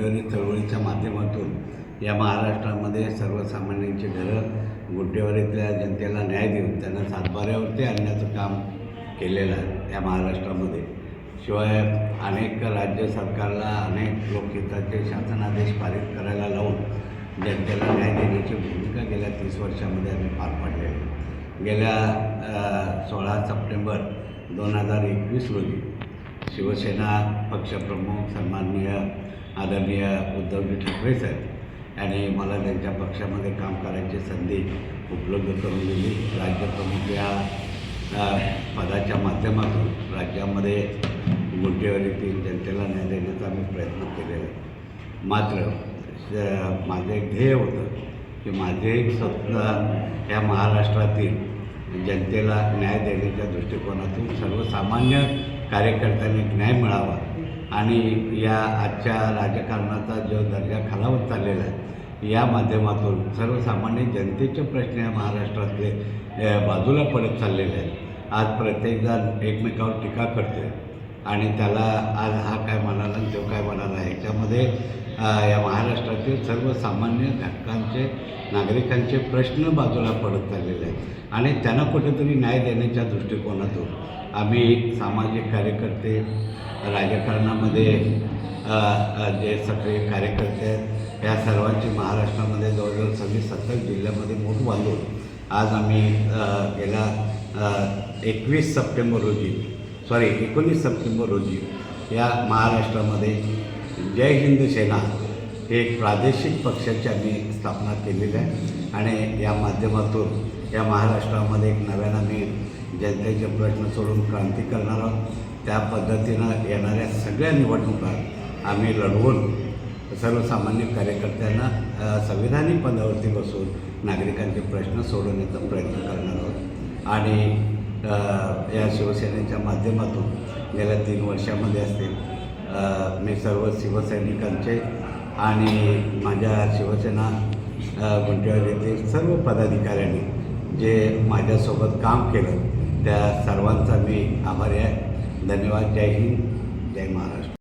गुंटेवारी चळवळीच्या माध्यमातून या महाराष्ट्रामध्ये सर्वसामान्यांची घरं गुंटेवारीतल्या जनतेला न्याय देऊन त्यांना सातबाऱ्यावरती आणण्याचं काम केलेलं आहे या महाराष्ट्रामध्ये. शिवाय अनेक राज्य सरकारला अनेक लोकहिताचे शासनादेश पारित करायला लावून जनतेला न्याय देण्याची भूमिका गेल्या तीस वर्षामध्ये आम्ही पार पाडलेली गेल्या सोळा सप्टेंबर दोन हजार एकवीस रोजी शिवसेना पक्षप्रमुख सन्माननीय आदरणीय उद्धवजी ठाकरे साहेब यांनी मला त्यांच्या पक्षामध्ये काम करायची संधी उपलब्ध करून दिली. राज्यप्रमुख या पदाच्या माध्यमातून राज्यामध्ये गुंटेवारीतील जनतेला न्याय देण्याचा मी प्रयत्न केलेला आहे. मात्र माझं एक ध्येय होतं की माझे एक स्वप्न या महाराष्ट्रातील जनतेला न्याय देण्याच्या दृष्टिकोनातून सर्वसामान्य कार्यकर्त्यांनी न्याय मिळावा. आणि या आजच्या राजकारणाचा जो दर्जा खालावत चाललेला आहे या माध्यमातून सर्वसामान्य जनतेचे प्रश्न या महाराष्ट्रातले बाजूला पडत चाललेले आहेत. आज प्रत्येकजण एकमेकावर टीका करते आणि त्याला आज हा काय म्हणाला आणि तो काय म्हणाला ह्याच्यामध्ये या महाराष्ट्रातील सर्वसामान्य घटकांचे नागरिकांचे प्रश्न बाजूला पडत चाललेले आहेत. आणि त्यांना कुठेतरी न्याय देण्याच्या दृष्टिकोनातून आम्ही सामाजिक कार्यकर्ते राजकारणामध्ये जे सक्रिय कार्यकर्ते आहेत या सर्वांची महाराष्ट्रामध्ये जवळजवळ सव्वीस सत्तर जिल्ह्यामध्ये मोठ बांधून आज आम्ही गेल्या एकवीस सप्टेंबर रोजी सॉरी एकोणीस सप्टेंबर रोजी या महाराष्ट्रामध्ये जय हिंद सेना हे एक प्रादेशिक पक्षाची आम्ही स्थापना केलेली आहे. आणि या माध्यमातून या महाराष्ट्रामध्ये एक नव्यानं आम्ही जनतेचे प्रश्न सोडून क्रांती करणार आहोत. त्या पद्धतीनं येणाऱ्या सगळ्या निवडणुका आम्ही लढवून सर्वसामान्य कार्यकर्त्यांना संविधानिक पदावरती बसून नागरिकांचे प्रश्न सोडवण्याचा प्रयत्न करणार आहोत. आणि या शिवसेनेच्या माध्यमातून गेल्या तीन वर्षामध्ये असतील मी सर्व शिवसैनिकांचे आणि माझ्या शिवसेना अ, येथील सर्व पदाधिकाऱ्यांनी जे माझ्यासोबत काम केलं त्या सर्वांचा मी आभारी आहे. धन्यवाद. जय हिंद. जय महाराष्ट्र.